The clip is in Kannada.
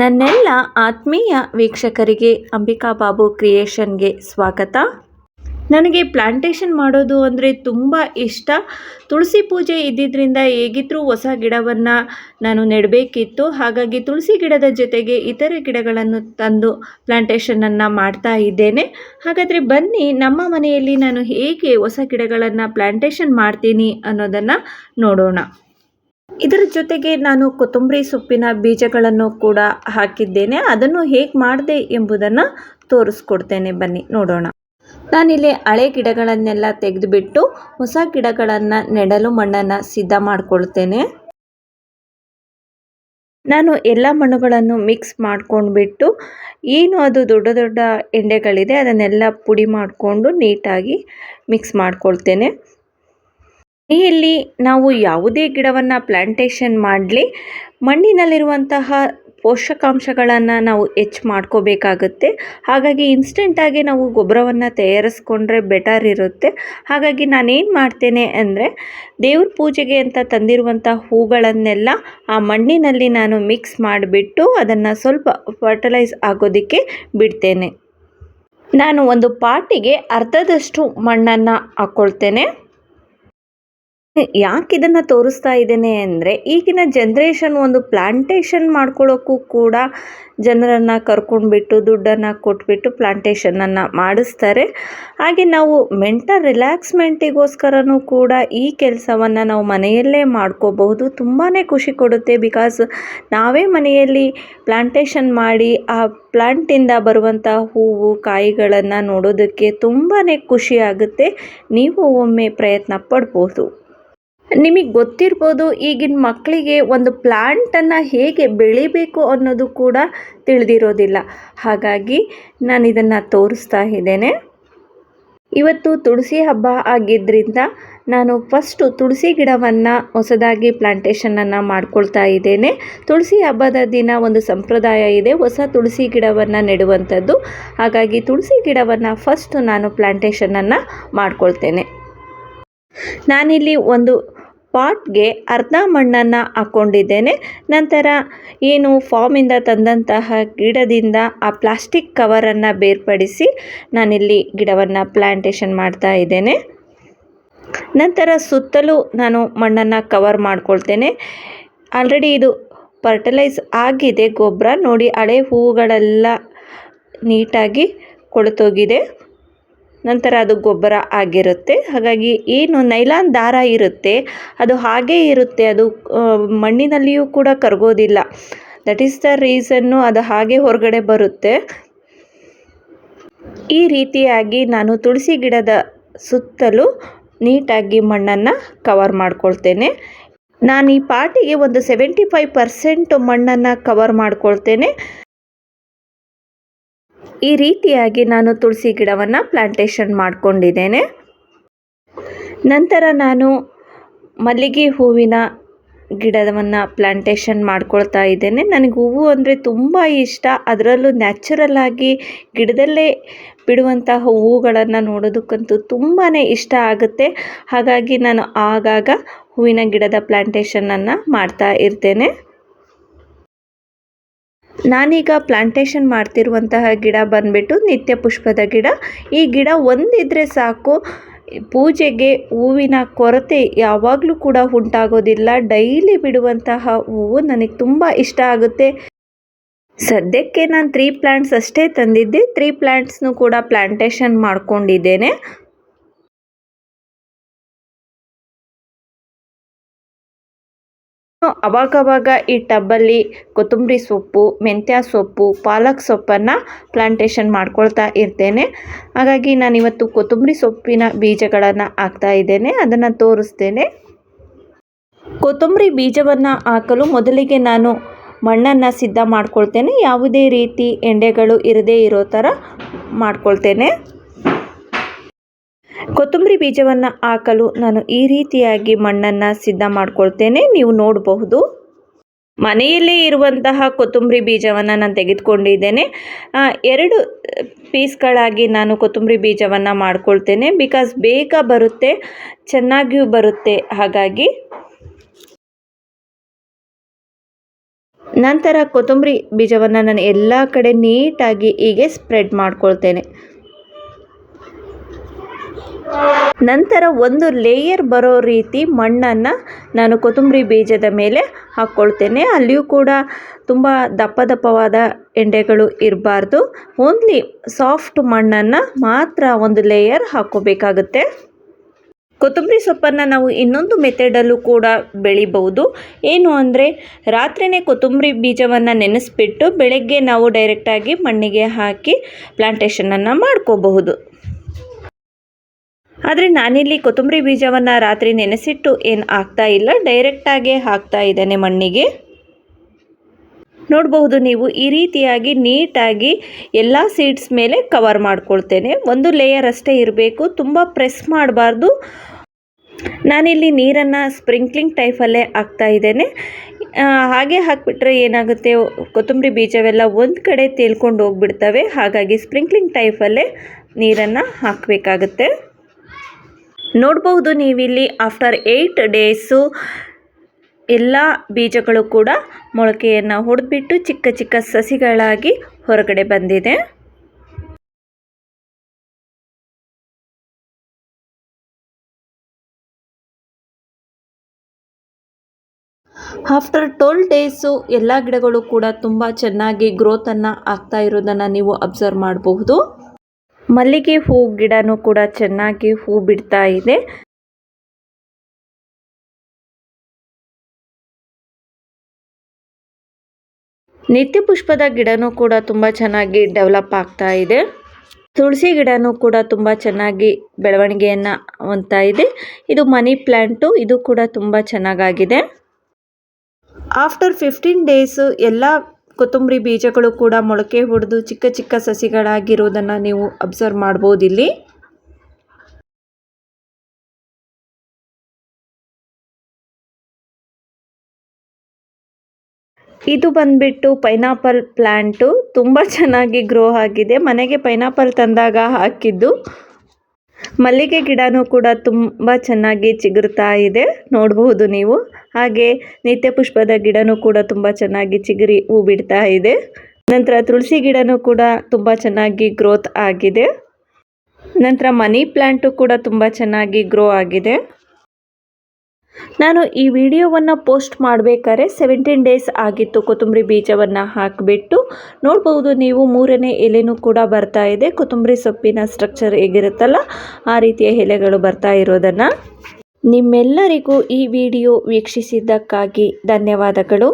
ನನ್ನೆಲ್ಲ ಆತ್ಮೀಯ ವೀಕ್ಷಕರಿಗೆ ಅಂಬಿಕಾ ಬಾಬು ಕ್ರಿಯೇಷನ್ಗೆ ಸ್ವಾಗತ. ನನಗೆ ಪ್ಲಾಂಟೇಷನ್ ಮಾಡೋದು ಅಂದರೆ ತುಂಬ ಇಷ್ಟ. ತುಳಸಿ ಪೂಜೆ ಇದ್ದಿದ್ದರಿಂದ ಹೇಗಿದ್ರೂ ಹೊಸ ಗಿಡವನ್ನು ನಾನು ನೆಡಬೇಕಿತ್ತು. ಹಾಗಾಗಿ ತುಳಸಿ ಗಿಡದ ಜೊತೆಗೆ ಇತರೆ ಗಿಡಗಳನ್ನು ತಂದು ಪ್ಲಾಂಟೇಷನನ್ನು ಮಾಡ್ತಾ ಇದ್ದೇನೆ. ಹಾಗಾದರೆ ಬನ್ನಿ, ನಮ್ಮ ಮನೆಯಲ್ಲಿ ನಾನು ಹೇಗೆ ಹೊಸ ಗಿಡಗಳನ್ನು ಪ್ಲಾಂಟೇಷನ್ ಮಾಡ್ತೀನಿ ಅನ್ನೋದನ್ನು ನೋಡೋಣ. ಇದರ ಜೊತೆಗೆ ನಾನು ಕೊತ್ತಂಬರಿ ಸೊಪ್ಪಿನ ಬೀಜಗಳನ್ನು ಕೂಡ ಹಾಕಿದ್ದೇನೆ. ಅದನ್ನು ಹೇಗೆ ಮಾಡಿದೆ ಎಂಬುದನ್ನು ತೋರಿಸ್ಕೊಡ್ತೇನೆ. ಬನ್ನಿ, ನೋಡೋಣ. ನಾನಿಲ್ಲಿ ಹಳೆ ಗಿಡಗಳನ್ನೆಲ್ಲ ತೆಗೆದುಬಿಟ್ಟು ಹೊಸ ಗಿಡಗಳನ್ನು, ನೆಡಲು ಮಣ್ಣನ್ನು ಸಿದ್ಧ ಮಾಡಿಕೊಳ್ತೇನೆ. ನಾನು ಎಲ್ಲ ಮಣ್ಣುಗಳನ್ನು ಮಿಕ್ಸ್ ಮಾಡ್ಕೊಂಡ್ಬಿಟ್ಟು, ಏನು ಅದು ದೊಡ್ಡ ದೊಡ್ಡ ಎಂಡೆಗಳಿದೆ ಅದನ್ನೆಲ್ಲ ಪುಡಿ ಮಾಡಿಕೊಂಡು ನೀಟಾಗಿ ಮಿಕ್ಸ್ ಮಾಡ್ಕೊಳ್ತೇನೆ. ಮನೆಯಲ್ಲಿ ನಾವು ಯಾವುದೇ ಗಿಡವನ್ನು ಪ್ಲ್ಯಾಂಟೇಷನ್ ಮಾಡಲಿ, ಮಣ್ಣಿನಲ್ಲಿರುವಂತಹ ಪೋಷಕಾಂಶಗಳನ್ನು ನಾವು ಹೆಚ್ಚು ಮಾಡ್ಕೋಬೇಕಾಗುತ್ತೆ. ಹಾಗಾಗಿ ಇನ್ಸ್ಟೆಂಟಾಗಿ ನಾವು ಗೊಬ್ಬರವನ್ನು ತಯಾರಿಸ್ಕೊಂಡ್ರೆ ಬೆಟರ್ ಇರುತ್ತೆ. ಹಾಗಾಗಿ ನಾನೇನು ಮಾಡ್ತೇನೆ ಅಂದರೆ, ದೇವ್ರ ಪೂಜೆಗೆ ಅಂತ ತಂದಿರುವಂಥ ಹೂಗಳನ್ನೆಲ್ಲ ಆ ಮಣ್ಣಿನಲ್ಲಿ ನಾನು ಮಿಕ್ಸ್ ಮಾಡಿಬಿಟ್ಟು ಅದನ್ನು ಸ್ವಲ್ಪ ಫರ್ಟಿಲೈಸ್ ಆಗೋದಕ್ಕೆ ಬಿಡ್ತೇನೆ. ನಾನು ಒಂದು ಪಾಟಿಗೆ ಅರ್ಧದಷ್ಟು ಮಣ್ಣನ್ನು ಹಾಕ್ಕೊಳ್ತೇನೆ ಯಾಕೆ ಇದನ್ನು ತೋರಿಸ್ತಾ ಇದ್ದೇನೆ ಅಂದರೆ ಈಗಿನ ಜನ್ರೇಷನ್ ಒಂದು ಪ್ಲಾಂಟೇಶನ್ ಮಾಡ್ಕೊಳ್ಳೋಕ್ಕೂ ಕೂಡ ಜನರನ್ನು ಕರ್ಕೊಂಡ್ಬಿಟ್ಟು ದುಡ್ಡನ್ನು ಕೊಟ್ಬಿಟ್ಟು ಪ್ಲ್ಯಾಂಟೇಷನನ್ನು ಮಾಡಿಸ್ತಾರೆ. ಹಾಗೆ ನಾವು ಮೆಂಟಲ್ ರಿಲ್ಯಾಕ್ಸ್ಮೆಂಟಿಗೋಸ್ಕರನೂ ಕೂಡ ಈ ಕೆಲಸವನ್ನು ನಾವು ಮನೆಯಲ್ಲೇ ಮಾಡ್ಕೋಬಹುದು. ತುಂಬಾ ಖುಷಿ ಕೊಡುತ್ತೆ ಬಿಕಾಸ್ ನಾವೇ ಮನೆಯಲ್ಲಿ ಪ್ಲಾಂಟೇಶನ್ ಮಾಡಿ ಆ ಪ್ಲಾಂಟಿಂದ ಬರುವಂಥ ಹೂವು, ಕಾಯಿಗಳನ್ನು ನೋಡೋದಕ್ಕೆ ತುಂಬಾ ಖುಷಿ ಆಗುತ್ತೆ. ನೀವು ಒಮ್ಮೆ ಪ್ರಯತ್ನ ಪಡ್ಬೋದು. ನಿಮಗೆ ಗೊತ್ತಿರ್ಬೋದು ಈಗಿನ ಮಕ್ಕಳಿಗೆ ಒಂದು ಪ್ಲ್ಯಾಂಟನ್ನು ಹೇಗೆ ಬೆಳಿಬೇಕು ಅನ್ನೋದು ಕೂಡ ತಿಳಿದಿರೋದಿಲ್ಲ. ಹಾಗಾಗಿ ನಾನು ಇದನ್ನು ತೋರಿಸ್ತಾ ಇದ್ದೇನೆ. ಇವತ್ತು ತುಳಸಿ ಹಬ್ಬ ಆಗಿದ್ದರಿಂದ ನಾನು ಫಸ್ಟು ತುಳಸಿ ಗಿಡವನ್ನು ಹೊಸದಾಗಿ ಪ್ಲಾಂಟೇಷನನ್ನು ಮಾಡ್ಕೊಳ್ತಾ ಇದ್ದೇನೆ. ತುಳಸಿ ಹಬ್ಬದ ದಿನ ಒಂದು ಸಂಪ್ರದಾಯ ಇದೆ, ಹೊಸ ತುಳಸಿ ಗಿಡವನ್ನು ನೆಡುವಂಥದ್ದು. ಹಾಗಾಗಿ ತುಳಸಿ ಗಿಡವನ್ನು ಫಸ್ಟ್ ನಾನು ಪ್ಲಾಂಟೇಷನನ್ನು ಮಾಡ್ಕೊಳ್ತೇನೆ. ನಾನಿಲ್ಲಿ ಒಂದು ಪಾಟ್ಗೆ ಅರ್ಧ ಮಣ್ಣನ್ನು ಹಾಕ್ಕೊಂಡಿದ್ದೇನೆ ನಂತರ ಏನು ಫಾರ್ಮಿಂದ ತಂದಂತಹ ಗಿಡದಿಂದ ಆ ಪ್ಲಾಸ್ಟಿಕ್ ಕವರನ್ನು ಬೇರ್ಪಡಿಸಿ ನಾನಿಲ್ಲಿ ಗಿಡವನ್ನು ಪ್ಲ್ಯಾಂಟೇಷನ್ ಮಾಡ್ತಾ ಇದ್ದೇನೆ. ನಂತರ ಸುತ್ತಲೂ ನಾನು ಮಣ್ಣನ್ನು ಕವರ್ ಮಾಡ್ಕೊಳ್ತೇನೆ. ಆಲ್ರೆಡಿ ಇದು ಫರ್ಟಿಲೈಸ್ ಆಗಿದೆ, ಗೊಬ್ಬರ ನೋಡಿ ಹಳೆ ಹೂವುಗಳೆಲ್ಲ ನೀಟಾಗಿ ಕೊಳೆತೋಗಿದೆ. ನಂತರ ಅದು ಗೊಬ್ಬರ ಆಗಿರುತ್ತೆ. ಹಾಗಾಗಿ ಏನು ನೈಲಾನ್ ದಾರ ಇರುತ್ತೆ, ಅದು ಹಾಗೇ ಇರುತ್ತೆ. ಅದು ಮಣ್ಣಿನಲ್ಲಿಯೂ ಕೂಡ ಕರಗೋದಿಲ್ಲ. ದಟ್ ಈಸ್ ದ ರೀಸನ್ನು ಅದು ಹಾಗೆ ಹೊರಗಡೆ ಬರುತ್ತೆ. ಈ ರೀತಿಯಾಗಿ ನಾನು ತುಳಸಿ ಗಿಡದ ಸುತ್ತಲೂ ನೀಟಾಗಿ ಮಣ್ಣನ್ನು ಕವರ್ ಮಾಡ್ಕೊಳ್ತೇನೆ. ನಾನು ಈ ಪಾಟಿಗೆ ಒಂದು ಸೆವೆಂಟಿ ಫೈವ್ ಪರ್ಸೆಂಟ್ ಮಣ್ಣನ್ನು ಕವರ್ ಮಾಡ್ಕೊಳ್ತೇನೆ. ಈ ರೀತಿಯಾಗಿ ನಾನು ತುಳಸಿ ಗಿಡವನ್ನು ಪ್ಲಾಂಟೇಷನ್ ಮಾಡಿಕೊಂಡಿದ್ದೇನೆ. ನಂತರ ನಾನು ಮಲ್ಲಿಗೆ ಹೂವಿನ ಗಿಡವನ್ನು ಪ್ಲಾಂಟೇಶನ್ ಮಾಡ್ಕೊಳ್ತಾ ಇದ್ದೇನೆ. ನನಗೆ ಹೂವು ಅಂದರೆ ತುಂಬ ಇಷ್ಟ. ಅದರಲ್ಲೂ ನ್ಯಾಚುರಲ್ ಆಗಿ ಗಿಡದಲ್ಲೇ ಬಿಡುವಂತಹ ಹೂವುಗಳನ್ನು ನೋಡೋದಕ್ಕಂತೂ ತುಂಬಾ ಇಷ್ಟ ಆಗುತ್ತೆ. ಹಾಗಾಗಿ ನಾನು ಆಗಾಗ ಹೂವಿನ ಗಿಡದ ಪ್ಲಾಂಟೇಶನನ್ನು ಮಾಡ್ತಾ ಇರ್ತೇನೆ. ನಾನೀಗ ಪ್ಲಾಂಟೇಶನ್ ಮಾಡ್ತಿರುವಂತಹ ಗಿಡ ಬಂದುಬಿಟ್ಟು ನಿತ್ಯ ಪುಷ್ಪದ ಗಿಡ. ಈ ಗಿಡ ಒಂದಿದ್ರೆ ಸಾಕು. ಪೂಜೆಗೆ ಹೂವಿನ ಕೊರತೆ ಯಾವಾಗಲೂ ಕೂಡ ಉಂಟಾಗೋದಿಲ್ಲ. ಡೈಲಿ ಬಿಡುವಂತಹ ಹೂವು ನನಗೆ ತುಂಬ ಇಷ್ಟ ಆಗುತ್ತೆ. ಸದ್ಯಕ್ಕೆ ನಾನು ತ್ರೀ ಪ್ಲ್ಯಾಂಟ್ಸ್ ಅಷ್ಟೇ ತಂದಿದ್ದೆ. ತ್ರೀ ಪ್ಲ್ಯಾಂಟ್ಸ್ನು ಕೂಡ ಪ್ಲ್ಯಾಂಟೇಶನ್ ಮಾಡ್ಕೊಂಡಿದ್ದೇನೆ. ಅವಾಗವಾಗ ಈ ಟಬ್ಬಲ್ಲಿ ಕೊತ್ತಂಬರಿ ಸೊಪ್ಪು, ಮೆಂತ್ಯ ಸೊಪ್ಪು, ಪಾಲಕ್ ಸೊಪ್ಪನ್ನು ಪ್ಲಾಂಟೇಶನ್ ಮಾಡ್ಕೊಳ್ತಾ ಇರ್ತೇನೆ. ಹಾಗಾಗಿ ನಾನಿವತ್ತು ಕೊತ್ತಂಬರಿ ಸೊಪ್ಪಿನ ಬೀಜಗಳನ್ನು ಹಾಕ್ತಾ ಇದ್ದೇನೆ. ಅದನ್ನು ತೋರಿಸ್ತೇನೆ. ಕೊತ್ತಂಬರಿ ಬೀಜವನ್ನು ಹಾಕಲು ಮೊದಲಿಗೆ ನಾನು ಮಣ್ಣನ್ನು ಸಿದ್ಧ ಮಾಡ್ಕೊಳ್ತೇನೆ. ಯಾವುದೇ ರೀತಿ ಎಂಡೆಗಳು ಇರದೇ ಇರೋ ಥರ ಮಾಡ್ಕೊಳ್ತೇನೆ. ಕೊತ್ತಂಬರಿ ಬೀಜವನ್ನು ಹಾಕಲು ನಾನು ಈ ರೀತಿಯಾಗಿ ಮಣ್ಣನ್ನು ಸಿದ್ಧ ಮಾಡಿಕೊಳ್ತೇನೆ. ನೀವು ನೋಡಬಹುದು. ಮನೆಯಲ್ಲೇ ಇರುವಂತಹ ಕೊತ್ತಂಬರಿ ಬೀಜವನ್ನು ನಾನು ತೆಗೆದುಕೊಂಡಿದ್ದೇನೆ. ಎರಡು ಪೀಸ್ಗಳಾಗಿ ನಾನು ಕೊತ್ತಂಬರಿ ಬೀಜವನ್ನು ಮಾಡ್ಕೊಳ್ತೇನೆ. ಬಿಕಾಸ್ ಬೇಗ ಬರುತ್ತೆ, ಚೆನ್ನಾಗಿಯೂ ಬರುತ್ತೆ. ಹಾಗಾಗಿ ನಂತರ ಕೊತ್ತಂಬರಿ ಬೀಜವನ್ನು ನಾನು ಎಲ್ಲ ಕಡೆ ನೀಟಾಗಿ ಹೀಗೆ ಸ್ಪ್ರೆಡ್ ಮಾಡ್ಕೊಳ್ತೇನೆ. ನಂತರ ಒಂದು ಲೇಯರ್ ಬರೋ ರೀತಿ ಮಣ್ಣನ್ನು ನಾನು ಕೊತ್ತಂಬರಿ ಬೀಜದ ಮೇಲೆ ಹಾಕ್ಕೊಳ್ತೇನೆ ಅಲ್ಲಿಯೂ ಕೂಡ ತುಂಬ ದಪ್ಪ ದಪ್ಪವಾದ ಎಂಡೆಗಳು ಇರಬಾರ್ದು. ಓನ್ಲಿ ಸಾಫ್ಟ್ ಮಣ್ಣನ್ನು ಮಾತ್ರ ಒಂದು ಲೇಯರ್ ಹಾಕ್ಕೋಬೇಕಾಗುತ್ತೆ ಕೊತ್ತಂಬರಿ ಸೊಪ್ಪನ್ನು ನಾವು ಇನ್ನೊಂದು ಮೆಥಡಲ್ಲೂ ಕೂಡ ಬೆಳಿಬಹುದು. ಏನು ಅಂದರೆ ರಾತ್ರಿಯೇ ಕೊತ್ತಂಬರಿ ಬೀಜವನ್ನು ನೆನೆಸ್ಬಿಟ್ಟು ಬೆಳಗ್ಗೆ ನಾವು ಡೈರೆಕ್ಟಾಗಿ ಮಣ್ಣಿಗೆ ಹಾಕಿ ಪ್ಲಾಂಟೇಷನನ್ನು ಮಾಡ್ಕೋಬಹುದು. ಆದರೆ ನಾನಿಲ್ಲಿ ಕೊತ್ತಂಬರಿ ಬೀಜವನ್ನು ರಾತ್ರಿ ನೆನೆಸಿಟ್ಟು ಏನು ಆಗ್ತಾ ಇಲ್ಲ ಡೈರೆಕ್ಟಾಗೇ ಹಾಕ್ತಾ ಇದ್ದೇನೆ ಮಣ್ಣಿಗೆ. ನೋಡಬಹುದು ನೀವು, ಈ ರೀತಿಯಾಗಿ ನೀಟಾಗಿ ಎಲ್ಲ ಸೀಡ್ಸ್ ಮೇಲೆ ಕವರ್ ಮಾಡ್ಕೊಳ್ತೇನೆ. ಒಂದು ಲೇಯರ್ ಅಷ್ಟೇ ಇರಬೇಕು, ತುಂಬ ಪ್ರೆಸ್ ಮಾಡಬಾರ್ದು. ನಾನಿಲ್ಲಿ ನೀರನ್ನು ಸ್ಪ್ರಿಂಕ್ಲಿಂಗ್ ಟೈಫಲ್ಲೇ ಹಾಕ್ತಾ ಇದ್ದೇನೆ. ಹಾಗೆ ಹಾಕಿಬಿಟ್ರೆ ಏನಾಗುತ್ತೆ, ಕೊತ್ತಂಬರಿ ಬೀಜವೆಲ್ಲ ಒಂದು ಕಡೆ ತೇಲ್ಕೊಂಡು ಹೋಗ್ಬಿಡ್ತವೆ, ಹಾಗಾಗಿ ಸ್ಪ್ರಿಂಕ್ಲಿಂಗ್ ಟೈಫಲ್ಲೇ ನೀರನ್ನು ಹಾಕಬೇಕಾಗುತ್ತೆ. ನೋಡ್ಬೋದು ನೀವಿಲ್ಲಿ ಆಫ್ಟರ್ ಏಯ್ಟ್ ಡೇಸು ಎಲ್ಲ ಬೀಜಗಳು ಕೂಡ ಮೊಳಕೆಯನ್ನು ಹೊಡೆದ್ಬಿಟ್ಟು ಚಿಕ್ಕ ಚಿಕ್ಕ ಸಸಿಗಳಾಗಿ ಹೊರಗಡೆ ಬಂದಿದೆ. ಆಫ್ಟರ್ ಟ್ವೆಲ್ ಡೇಸು ಎಲ್ಲ ಗಿಡಗಳು ಕೂಡ ತುಂಬ ಚೆನ್ನಾಗಿ ಗ್ರೋತನ್ನು ಆಗ್ತಾ ಇರೋದನ್ನು ನೀವು ಅಬ್ಸರ್ವ್ ಮಾಡಬಹುದು. ಮಲ್ಲಿಗೆ ಹೂ ಗಿಡನೂ ಕೂಡ ಚೆನ್ನಾಗಿ ಹೂ ಬಿಡ್ತಾ ಇದೆ. ನಿತ್ಯ ಪುಷ್ಪದ ಗಿಡನೂ ಕೂಡ ತುಂಬ ಚೆನ್ನಾಗಿ ಡೆವಲಪ್ ಆಗ್ತಾ ಇದೆ. ತುಳಸಿ ಗಿಡನೂ ಕೂಡ ತುಂಬ ಚೆನ್ನಾಗಿ ಬೆಳವಣಿಗೆಯನ್ನು ಹೊಂದ್ತಾ ಇದೆ. ಇದು ಮನಿ ಪ್ಲ್ಯಾಂಟು ಇದು ಕೂಡ ತುಂಬ ಚೆನ್ನಾಗಾಗಿದೆ. ಆಫ್ಟರ್ ಫಿಫ್ಟೀನ್ ಡೇಸು ಎಲ್ಲ ಕೊತ್ತಂಬರಿ ಬೀಜಗಳು ಕೂಡ ಮೊಳಕೆ ಹೊಡೆದು ಚಿಕ್ಕ ಚಿಕ್ಕ ಸಸಿಗಳಾಗಿರೋದನ್ನು ನೀವು ಅಬ್ಸರ್ವ್ ಮಾಡ್ಬೋದು ಇಲ್ಲಿ ಇದು ಬಂದ್ಬಿಟ್ಟು ಪೈನಾಪಲ್ ಪ್ಲ್ಯಾಂಟು ತುಂಬ ಚೆನ್ನಾಗಿ ಗ್ರೋ ಆಗಿದೆ. ಮನೆಗೆ ಪೈನಾಪಲ್ ತಂದಾಗ ಹಾಕಿದ್ದು ಮಲ್ಲಿಗೆ ಗಿಡನೂ ಕೂಡ ತುಂಬ ಚೆನ್ನಾಗಿ ಚಿಗುರ್ತಾ ಇದೆ. ನೋಡಬಹುದು ನೀವು. ಹಾಗೆ ನಿತ್ಯ ಪುಷ್ಪದ ಗಿಡನೂ ಕೂಡ ತುಂಬ ಚೆನ್ನಾಗಿ ಚಿಗುರಿ ಹೂ ಬಿಡ್ತಾ ಇದೆ. ನಂತರ ತುಳಸಿ ಗಿಡನೂ ಕೂಡ ತುಂಬ ಚೆನ್ನಾಗಿ ಗ್ರೋತ್ ಆಗಿದೆ. ನಂತರ ಮನಿ ಪ್ಲ್ಯಾಂಟು ಕೂಡ ತುಂಬ ಚೆನ್ನಾಗಿ ಗ್ರೋ ಆಗಿದೆ. ನಾನು ಈ ವಿಡಿಯೋವನ್ನು ಪೋಸ್ಟ್ ಮಾಡಬೇಕಾದ್ರೆ ಸೆವೆಂಟೀನ್ ಡೇಸ್ ಆಗಿತ್ತು ಕೊತ್ತಂಬರಿ ಬೀಜವನ್ನು ಹಾಕಿಬಿಟ್ಟು. ನೋಡ್ಬೋದು ನೀವು ಮೂರನೇ ಎಲೆನೂ ಕೂಡ ಬರ್ತಾ ಇದೆ. ಕೊತ್ತಂಬರಿ ಸೊಪ್ಪಿನ ಸ್ಟ್ರಕ್ಚರ್ ಹೇಗಿರುತ್ತಲ್ಲ, ಆ ರೀತಿಯ ಎಲೆಗಳು ಬರ್ತಾ ಇರೋದನ್ನು ನಿಮ್ಮೆಲ್ಲರಿಗೂ ಈ ವಿಡಿಯೋ ವೀಕ್ಷಿಸಿದ್ದಕ್ಕಾಗಿ ಧನ್ಯವಾದಗಳು.